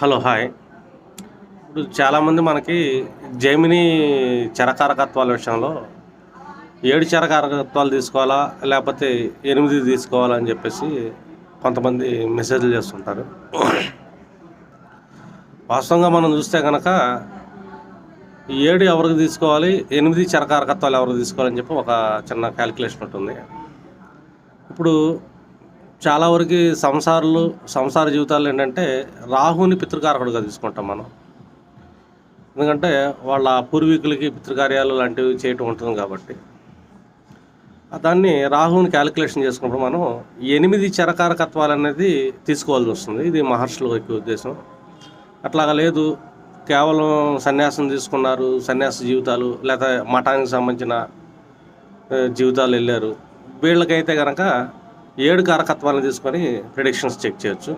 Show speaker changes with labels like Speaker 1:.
Speaker 1: Hello hi. ఇప్పుడు చాలామంది మనకి జైమిని చరకారకత్వాల విషయంలో ఏడు చరకారకత్వాలు తీసుకోవాలా లేకపోతే ఎనిమిది తీసుకోవాలా అని చెప్పేసి కొంతమంది మెసేజ్లు చేస్తుంటారు. వాస్తవంగా మనం చూస్తే కనుక ఈ ఏడు ఎవరికి తీసుకోవాలి ఎనిమిది చరకారకత్వాలు ఎవరికి తీసుకోవాలని చెప్పి ఒక చిన్న క్యాలిక్యులేషన్ ఉంటుంది. ఇప్పుడు చాలా వరకు సంసారాలు సంసార జీవితాలు ఏంటంటే రాహుని పితృకారకుడుగా తీసుకుంటాం మనం. ఎందుకంటే వాళ్ళ పూర్వీకులకి పితృకార్యాలు లాంటివి చేయటం ఉంటుంది కాబట్టి. దాన్ని రాహుని క్యాలిక్యులేషన్ చేసుకున్నప్పుడు మనం ఎనిమిది చరకారకత్వాలు అనేది తీసుకోవాల్సి వస్తుంది. ఇది మహర్షుల యొక్క ఉద్దేశం. అట్లాగా లేదు కేవలం సన్యాసం తీసుకున్నారు సన్యాస జీవితాలు లేదా మఠానికి సంబంధించిన జీవితాలు వెళ్ళారు. వీళ్ళకైతే కనుక ఏడు కారకత్వాలను తీసుకొని ప్రిడిక్షన్స్ చెక్ చేయొచ్చు.